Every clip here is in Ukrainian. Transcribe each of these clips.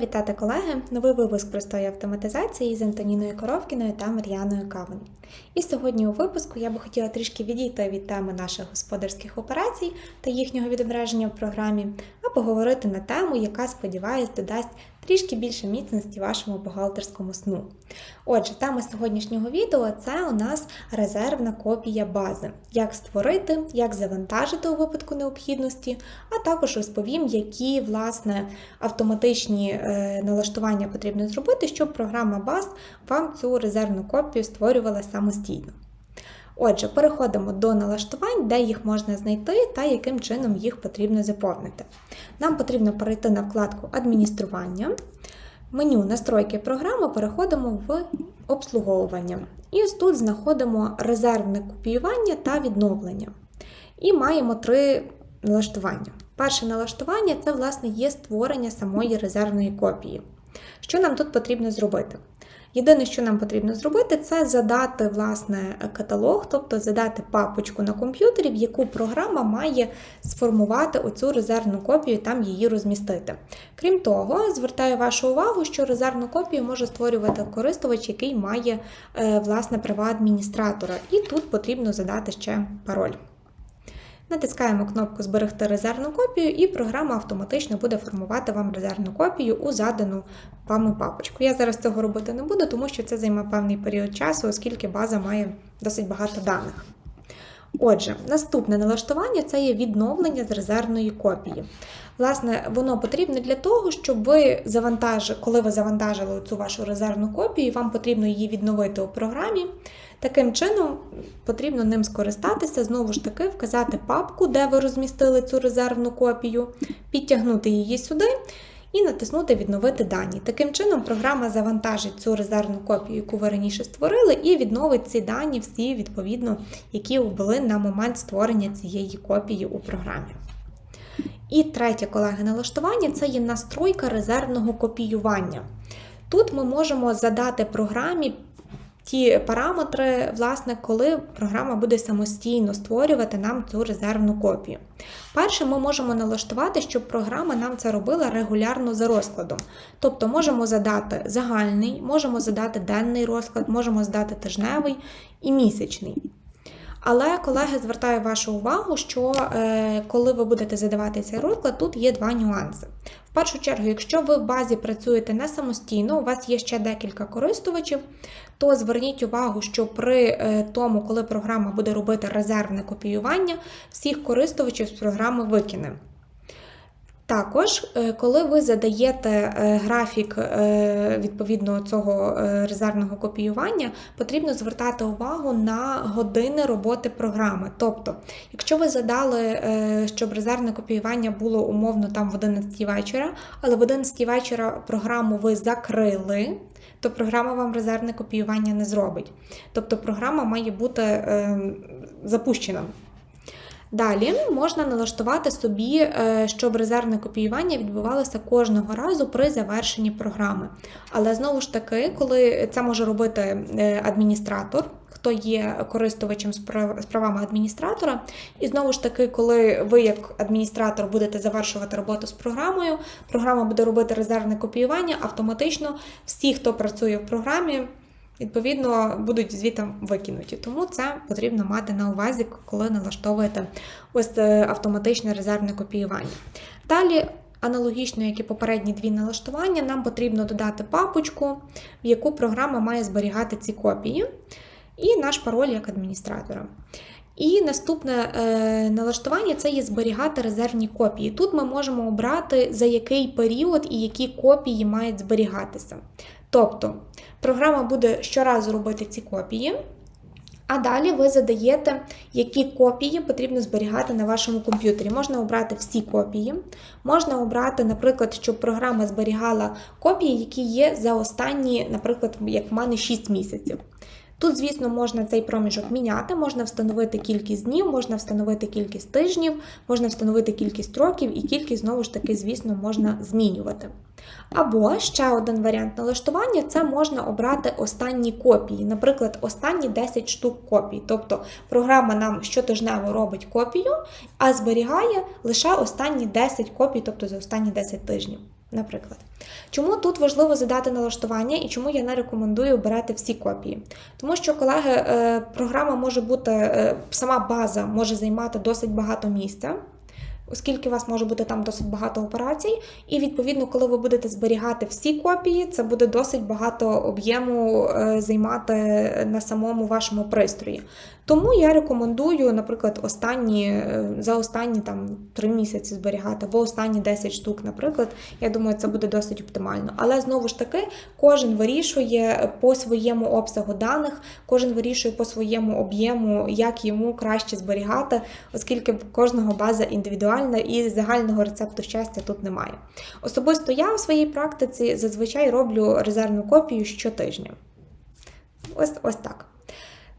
вітати колеги! Новий випуск простої автоматизації з Антоніною Коровкіною та Мар'яною Кавин. І сьогодні у випуску я би хотіла трішки відійти від теми наших господарських операцій та їхнього відображення в програмі, поговорити на тему, яка, сподіваюсь, додасть трішки більше міцності вашому бухгалтерському сну. Отже, тема сьогоднішнього відео це у нас резервна копія бази. Як створити, як завантажити у випадку необхідності, а також розповім, які власне автоматичні е, налаштування потрібно зробити, щоб програма баз вам цю резервну копію створювала самостійно. Отже, переходимо до налаштувань, де їх можна знайти та яким чином їх потрібно заповнити. Нам потрібно перейти на вкладку Адміністрування. Меню Настройки програми переходимо в обслуговування. І ось тут знаходимо резервне копіювання та відновлення. І маємо три налаштування. Перше налаштування це, власне, є створення самої резервної копії. Що нам тут потрібно зробити? Єдине, що нам потрібно зробити, це задати власне каталог, тобто задати папочку на комп'ютері, в яку програма має сформувати оцю резервну копію, там її розмістити. Крім того, звертаю вашу увагу, що резервну копію може створювати користувач, який має е, власне права адміністратора, і тут потрібно задати ще пароль. Натискаємо кнопку Зберегти резервну копію, і програма автоматично буде формувати вам резервну копію у задану вами папочку. Я зараз цього робити не буду, тому що це займе певний період часу, оскільки база має досить багато даних. Отже, наступне налаштування це є відновлення з резервної копії. Власне, воно потрібне для того, щоб ви завантажили, коли ви завантажили цю вашу резервну копію, вам потрібно її відновити у програмі. Таким чином, потрібно ним скористатися, знову ж таки, вказати папку, де ви розмістили цю резервну копію, підтягнути її сюди і натиснути Відновити дані. Таким чином, програма завантажить цю резервну копію, яку ви раніше створили, і відновить ці дані, всі, відповідно, які були на момент створення цієї копії у програмі. І третє, колеги, налаштування це є настройка резервного копіювання. Тут ми можемо задати програмі ті параметри, власне, коли програма буде самостійно створювати нам цю резервну копію. Перше, ми можемо налаштувати, щоб програма нам це робила регулярно за розкладом. Тобто можемо задати загальний, можемо задати денний розклад, можемо задати тижневий і місячний. Але, колеги, звертаю вашу увагу, що е, коли ви будете задавати цей розклад, тут є два нюанси. В першу чергу, якщо ви в базі працюєте не самостійно, у вас є ще декілька користувачів, то зверніть увагу, що при е, тому, коли програма буде робити резервне копіювання, всіх користувачів з програми викине. Також, е, коли ви задаєте е, графік відповідно цього резервного копіювання, потрібно звертати увагу на години роботи програми. Тобто, якщо ви задали, щоб резервне копіювання було умовно там в 11 вечора, але в 11 вечора програму ви закрили, то програма вам резервне копіювання не зробить. Тобто програма має бути е, запущена. Далі можна налаштувати собі, е, щоб резервне копіювання відбувалося кожного разу при завершенні програми. Але знову ж таки, коли це може робити е, адміністратор, хто є користувачем з правами адміністратора. І знову ж таки, коли ви, як адміністратор, будете завершувати роботу з програмою, програма буде робити резервне копіювання, автоматично всі, хто працює в програмі, Відповідно, будуть звітом викинуті, тому це потрібно мати на увазі, коли налаштовуєте ось е, автоматичне резервне копіювання. Далі, аналогічно, як і попередні дві налаштування, нам потрібно додати папочку, в яку програма має зберігати ці копії і наш пароль як адміністратора. І наступне е, налаштування це є зберігати резервні копії. Тут ми можемо обрати, за який період і які копії мають зберігатися. Тобто, програма буде щоразу робити ці копії. А далі ви задаєте, які копії потрібно зберігати на вашому комп'ютері. Можна обрати всі копії, можна обрати, наприклад, щоб програма зберігала копії, які є за останні, наприклад, як в мене 6 місяців. Тут, звісно, можна цей проміжок міняти, можна встановити кількість днів, можна встановити кількість тижнів, можна встановити кількість років і кількість, знову ж таки, звісно, можна змінювати. Або ще один варіант налаштування це можна обрати останні копії, наприклад, останні 10 штук копій. Тобто програма нам щотижнево робить копію, а зберігає лише останні 10 копій, тобто за останні 10 тижнів. Наприклад, чому тут важливо задати налаштування і чому я не рекомендую обирати всі копії? Тому що, колеги, е, програма може бути, е, сама база може займати досить багато місця, оскільки у вас може бути там досить багато операцій, і відповідно, коли ви будете зберігати всі копії, це буде досить багато об'єму е, займати на самому вашому пристрої. Тому я рекомендую, наприклад, останні е, за останні там 3 місяці зберігати, або останні 10 штук, наприклад. Я думаю, це буде досить оптимально. Але знову ж таки, кожен вирішує по своєму обсягу даних, кожен вирішує по своєму об'єму, як йому краще зберігати, оскільки кожного база індивідуальна і загального рецепту щастя тут немає. Особисто я у своїй практиці зазвичай роблю резервну копію щотижня. Ось, ось так.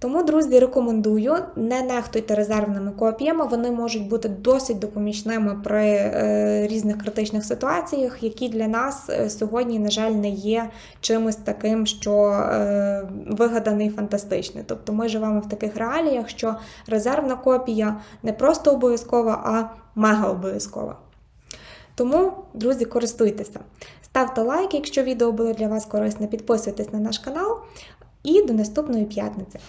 Тому, друзі, рекомендую, не нехтуйте резервними копіями, вони можуть бути досить допомічними при е, різних критичних ситуаціях, які для нас е, сьогодні, на жаль, не є чимось таким, що е, вигаданий фантастичний. Тобто ми живемо в таких реаліях, що резервна копія не просто обов'язкова, а мега обов'язкова. Тому, друзі, користуйтеся. Ставте лайк, якщо відео було для вас корисне, підписуйтесь на наш канал. І до наступної п'ятниці.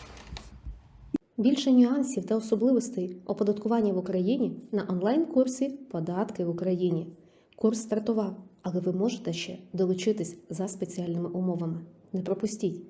Більше нюансів та особливостей оподаткування в Україні на онлайн-курсі Податки в Україні. Курс стартував, але ви можете ще долучитись за спеціальними умовами. Не пропустіть!